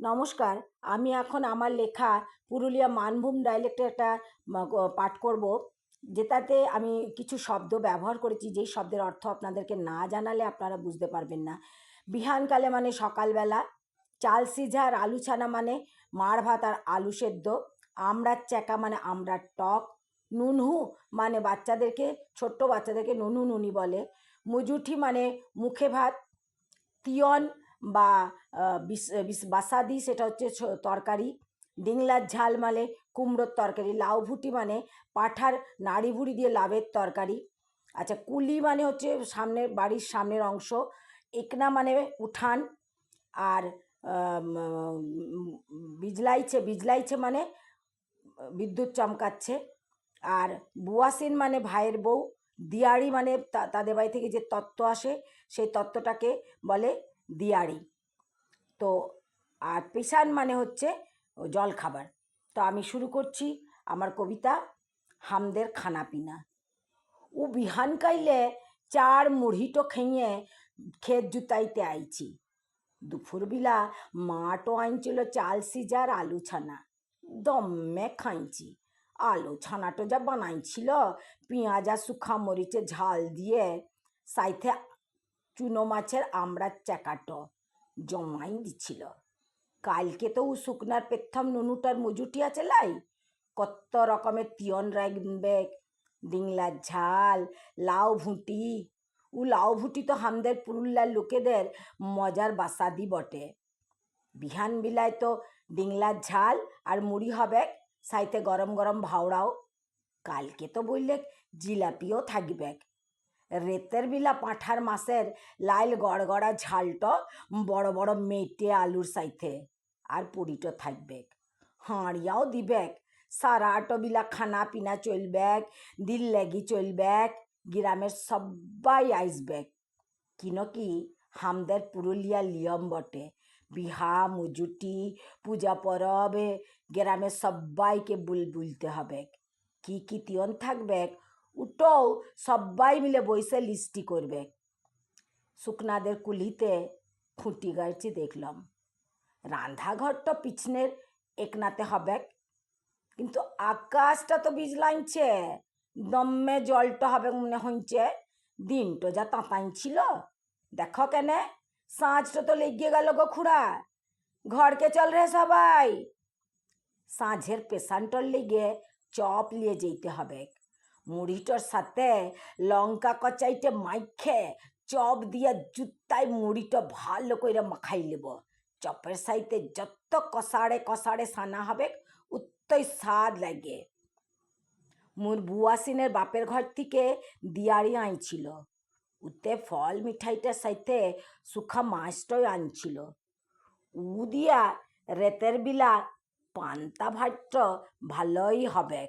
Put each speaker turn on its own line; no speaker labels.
নমস্কার, আমি এখন আমার লেখা পুরুলিয়া মানভূম ডাইলেক্টে একটা পাঠ করব, যেটাতে আমি কিছু শব্দ ব্যবহার করেছি, যেই শব্দের অর্থ আপনাদেরকে না জানালে আপনারা বুঝতে পারবেন না। বিহানকালে মানে সকালবেলা, চাল সিঝা আর আলু ছানা মানে মার ভাত আর আলু সেদ্ধ, আমড়ার চ্যাকা মানে আমড়ার টক, নুনহু মানে বাচ্চাদেরকে, ছোট্ট বাচ্চাদেরকে নুনু নুনি বলে, মুজুঠি মানে মুখে ভাত, তিয়ন বা বাসাদি, সেটা হচ্ছে তরকারি। ডিংলার ঝাল মানে কুমড়োর তরকারি, লাউ ভুটি মানে পাঠার নাড়ি ভুড়ি দিয়ে লাভের তরকারি। আচ্ছা কুলি মানে হচ্ছে সামনের বাড়ির সামনের অংশ, একনা মানে উঠান, আর বিজলাইছে বিজলাইছে মানে বিদ্যুৎ চমকাচ্ছে। আর বুয়াসিন মানে ভাইয়ের বউ, দিয়াড়ি মানে তাদের বাড়ি থেকে যে তত্ত্ব আসে, সেই তত্ত্বটাকে বলে দিয়াড়ি। তো আর পেশান মানে হচ্ছে জল খাবার তো আমি শুরু করছি আমার কবিতা হামদের খানা পিনা ও বিহান কাইলে চার মুড়িটো খেয়ে ক্ষেত জুতাইতে আইছি। দুপুরবেলা মাটো আনছিল চাল সিজার আলু ছানা। দমে খাইছি। আলু ছানাটো যা বানাইছিল, পেঁয়াজ শুখা মরিচে ঝাল দিয়ে সাইথে চুনো মাছের আমড়ার চাকাটো জমাই দিছিল। কালকে তো ও শুকনার পেথম নুনুটার মজুটি আছে লাই। কত রকমের তিয়ন রাখবে ডিংলার ঝাল, লাউ ভুঁটি। ও লাউ ভুঁটি তো হামদের পুরুল্লার লোকেদের মজার বাসাদি বটে। বিহান বিলায় তো ডিংলার ঝাল আর মুড়ি হবে সাইতে গরম গরম ভাওড়াও। কালকে তো বললে জিলাপিও থাকবে রেতের বিলা পাঁঠার মাসের লাইল গড়গড়া ঝালটো বড় বড় মেটে আলুর সাইথে আর পুরিটো থাকবে। হাঁড়িয়াও দিবেক। সারাটো বিলা খানা পিনা চলবেক। দিল লেগি চলবেক। গ্রামের সবাই আইসবেক। কিনো কি? হামদের পুরুলিয়া লিয়ম বটে। বিহা, মুজুটি, পূজা পরবে। গ্রামের সবাইকে বুল বুলতে হবে কি কি তিয়ন থাকবে উটোও সবাই মিলে বইসে লিস্টি করবে। শুকনাদের কুলিতে খুঁটি গাইছি দেখলাম। রান্নাঘরটা পিছনের একনাতে হবে। কিন্তু আকাশটা তো বীজ বিজলাইছে দমে জলটা হবে মনে হইছে। দিনটো যা তাঁতাইছিল দেখো কেনে, সাঁঝটা তো লেগে গেল গো খুড়া। ঘরকে চল রে সবাই। সাঁঝের পেশানটার লেগে চপ নিয়ে যেতে হবে। মুড়িটার সাথে লঙ্কা কচাইটে মাইখে চপ দিয়ে জুতায় মুড়িটা ভালো করে মাখাই নেব চপের সাইতে যত কষাড়ে কষাড়ে সানা হবে, উত্তই স্বাদ লাগে। মোর বুয়াসিনের বাপের ঘর থেকে দিয়ারি আইছিল। উতে ফল মিঠাইটার সাইতে সুখা মাছটাই আনছিল। উ দিয়া রেতের বিলা পান্তা ভাতটা ভালোই হবে